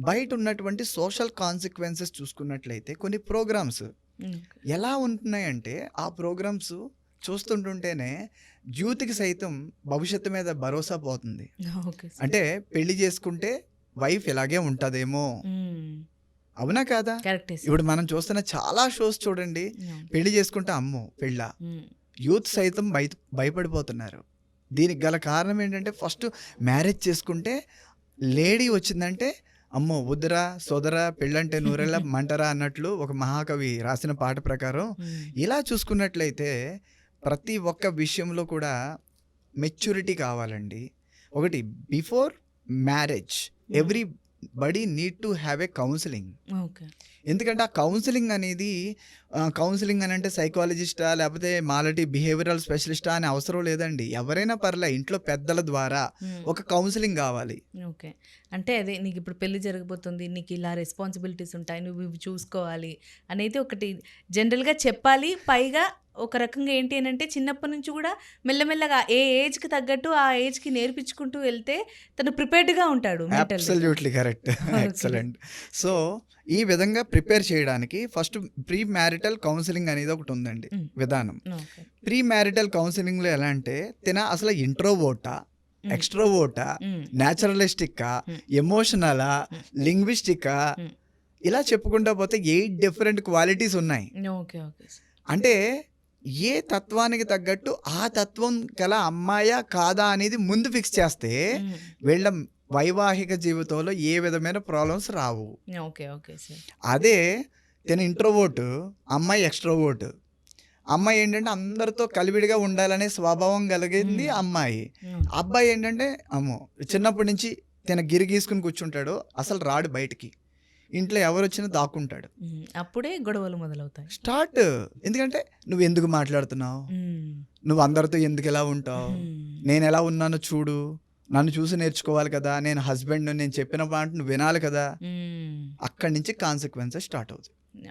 బయట ఉన్నటువంటి social consequences చూసుకున్నట్లయితే కొన్ని ప్రోగ్రామ్స్. ఎలా ఉంటున్నాయంటే ఆ ప్రోగ్రామ్స్ చూస్తుంటుంటేనే యూత్కి సైతం భవిష్యత్తు మీద భరోసా పోతుంది. అంటే పెళ్ళి చేసుకుంటే వైఫ్ ఇలాగే ఉంటుందేమో. అవునా కాదా. ఇప్పుడు మనం చూస్తున్న చాలా షోస్ చూడండి. పెళ్ళి చేసుకుంటే అమ్మో పెళ్ళ. యూత్ సైతం భయ భయపడిపోతున్నారు దీనికి గల కారణం ఏంటంటే ఫస్ట్ మ్యారేజ్ చేసుకుంటే లేడీ వచ్చిందంటే అమ్మో! వద్దురా సోదరా పెళ్ళంటే నూరెళ్ళ మంటరా అన్నట్లు ఒక మహాకవి రాసిన పాట ప్రకారం. ఇలా చూసుకున్నట్లయితే ప్రతి ఒక్క విషయంలో కూడా మెచ్యూరిటీ కావాలండి. ఒకటి before marriage. Everybody need to have a counselling. Okay. ఎందుకంటే ఆ కౌన్సిలింగ్ అనేది కౌన్సిలింగ్ అని అంటే సైకాలజిస్టా లేకపోతే మాలటి బిహేవియరల్ స్పెషలిస్టా అనే అవసరం లేదండి. ఎవరైనా పర్లే ఇంట్లో పెద్దల ద్వారా. ఒక కౌన్సిలింగ్ కావాలి. ఓకే. అంటే అదే నీకు ఇప్పుడు పెళ్ళి జరగబోతుంది నీకు ఇలా రెస్పాన్సిబిలిటీస్ ఉంటాయి నువ్వు ఇవి చూసుకోవాలి అనేది ఒకటి జనరల్గా చెప్పాలి పైగా ఒక రకంగా ఏంటి అని అంటే చిన్నప్పటి నుంచి కూడా మెల్లమెల్లగా ఏ ఏజ్కి తగ్గట్టు ఆ ఏజ్కి నేర్పించుకుంటూ వెళ్తే తను ప్రిపేర్డ్గా ఉంటాడు. అబ్సల్యూట్లీ కరెక్ట్ ఎక్సలెంట్ సో ఈ విధంగా ప్రిపేర్ చేయడానికి ఫస్ట్ ప్రీ మ్యారిటల్ కౌన్సిలింగ్ అనేది ఒకటి ఉందండి. విధానం ప్రీ మ్యారిటల్ కౌన్సిలింగ్లో ఎలా అంటే తిన అసలు ఇంట్రోవోటా. ఎక్స్ట్రోవోటా. న్యాచురలిస్టిక్కా. ఎమోషనలా. లింగ్విస్టిక్కా. ఇలా చెప్పుకుంటా పోతే ఎయిట్ డిఫరెంట్ క్వాలిటీస్ ఉన్నాయి అంటే ఏ తత్వానికి తగ్గట్టు ఆ తత్వం గల అమ్మాయా కాదా అనేది ముందు ఫిక్స్ చేస్తే. వీళ్ళ వైవాహిక జీవితంలో ఏ విధమైన ప్రాబ్లమ్స్ రావు ఓకే ఓకే సార్ అదే తిన ఇంట్రోవోట్ అమ్మాయి ఎక్స్ట్రోవోట్ అమ్మాయి ఏంటంటే అందరితో కలివిడిగా ఉండాలనే స్వభావం కలిగింది. అమ్మాయి. అబ్బాయి ఏంటంటే అమ్మో చిన్నప్పటి నుంచి తిన గిరి గీసుకుని కూర్చుంటాడు అసలు రాడు బయటికి ఇంట్లో ఎవరు వచ్చినా దాక్కుంటాడు. అప్పుడే గొడవలు మొదలవుతాయి. స్టార్ట్. ఎందుకంటే నువ్వు ఎందుకు మాట్లాడుతున్నావు. నువ్వు అందరితో ఎందుకు ఎలా ఉంటావు. నేను ఎలా ఉన్నానో చూడు. నన్ను చూసి నేర్చుకోవాలి కదా. నేను హస్బెండ్ నేను చెప్పిన మాట నువ్వు వినాలి కదా. అక్కడి నుంచి కాన్సిక్వెన్సెస్ స్టార్ట్ అవుతాయి.